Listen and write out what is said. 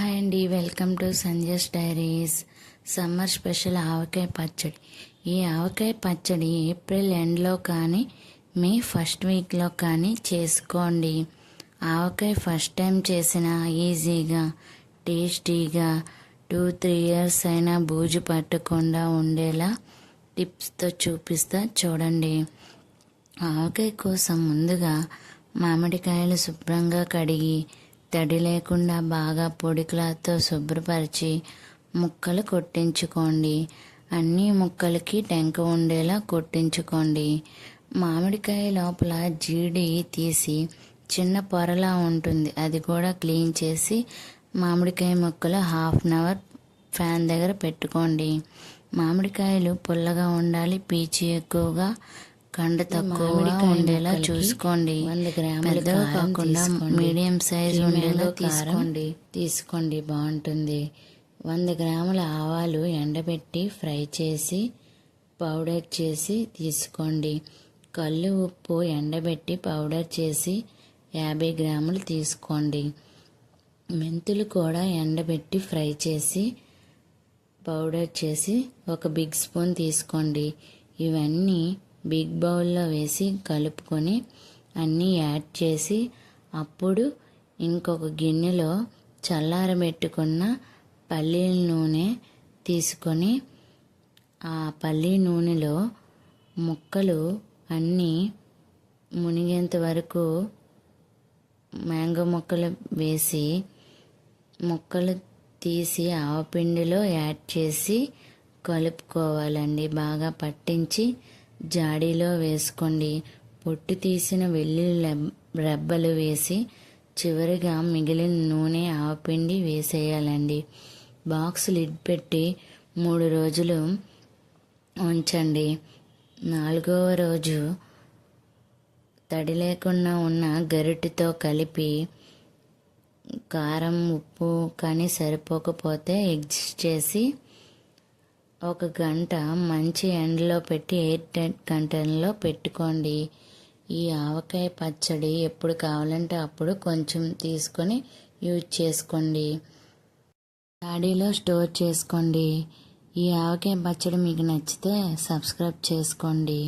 Hi అండి. Welcome to Sanjay diaries. Summer special avakaya పచ్చడి. ఈ ఆవకాయ పచ్చడి ఏప్రిల్ ఎండ్లో కానీ మే ఫస్ట్ వీక్లో కానీ చేసుకోండి. ఆవకాయ ఫస్ట్ టైం చేసిన ఈజీగా టేస్టీగా టూ త్రీ ఇయర్స్ అయినా బూజు పట్టకుండా ఉండేలా టిప్స్తో చూపిస్తా చూడండి. ఆవకాయ కోసం ముందుగా మామిడికాయలు శుభ్రంగా కడిగి తడి లేకుండా బాగా పొడి క్లాత్తో శుభ్రపరిచి ముక్కలు కొట్టించుకోండి. అన్ని ముక్కలకి టెంక ఉండేలా కొట్టించుకోండి. మామిడికాయ లోపల జీడి తీసి చిన్న పొరలా ఉంటుంది. అది కూడా క్లీన్ చేసి మామిడికాయ ముక్కలు హాఫ్ అన్ అవర్ ఫ్యాన్ దగ్గర పెట్టుకోండి. మామిడికాయలు పుల్లగా ఉండాలి పీచు ఎక్కువగా కండ తక్కువగా ఉండేలా చూసుకోండి. పెద్దగా కాకుండా మీడియం సైజ్ ఉండేలా తీసుకోండి. తీసుకోండి బాగుంటుంది. వంద గ్రాముల ఆవాలు ఎండబెట్టి ఫ్రై చేసి పౌడర్ చేసి తీసుకోండి. కళ్ళు ఉప్పు ఎండబెట్టి పౌడర్ చేసి యాభై గ్రాములు తీసుకోండి. మెంతులు కూడా ఎండబెట్టి ఫ్రై చేసి పౌడర్ చేసి ఒక బిగ్ స్పూన్ తీసుకోండి. ఇవన్నీ బిగ్ బౌల్లో వేసి కలుపుకొని అన్నీ యాడ్ చేసి అప్పుడు ఇంకొక గిన్నెలో చల్లారబెట్టుకున్న పల్లీల నూనె తీసుకొని ఆ పల్లీ నూనెలో ముక్కలు అన్నీ మునిగేంత వరకు మ్యాంగో ముక్కలు వేసి ముక్కలు తీసి ఆవపిండిలో యాడ్ చేసి కలుపుకోవాలండి. బాగా పట్టించి జాడీలో వేసుకోండి. పొట్టు తీసిన వెల్లుల్లి రెబ్బలు వేసి చివరిగా మిగిలిన నూనె ఆవపిండి వేసేయాలండి. బాక్స్ లిడ్ పెట్టి మూడు రోజులు ఉంచండి. నాలుగవ రోజు తడి లేకుండా ఉన్న గరిటెతో కలిపి కారం ఉప్పు కానీ సరిపోకపోతే ఎగ్జిస్ట్ చేసి ఒక గంట మంచి ఎండలో పెట్టి ఎయిర్ టైట్ కంటైనర్లో పెట్టుకోండి. ఈ ఆవకాయ పచ్చడి ఎప్పుడు కావాలంటే అప్పుడు కొంచెం తీసుకొని యూజ్ చేసుకోండి. డాడీలో స్టోర్ చేసుకోండి. ఈ ఆవకాయ పచ్చడి మీకు నచ్చితే సబ్స్క్రైబ్ చేసుకోండి.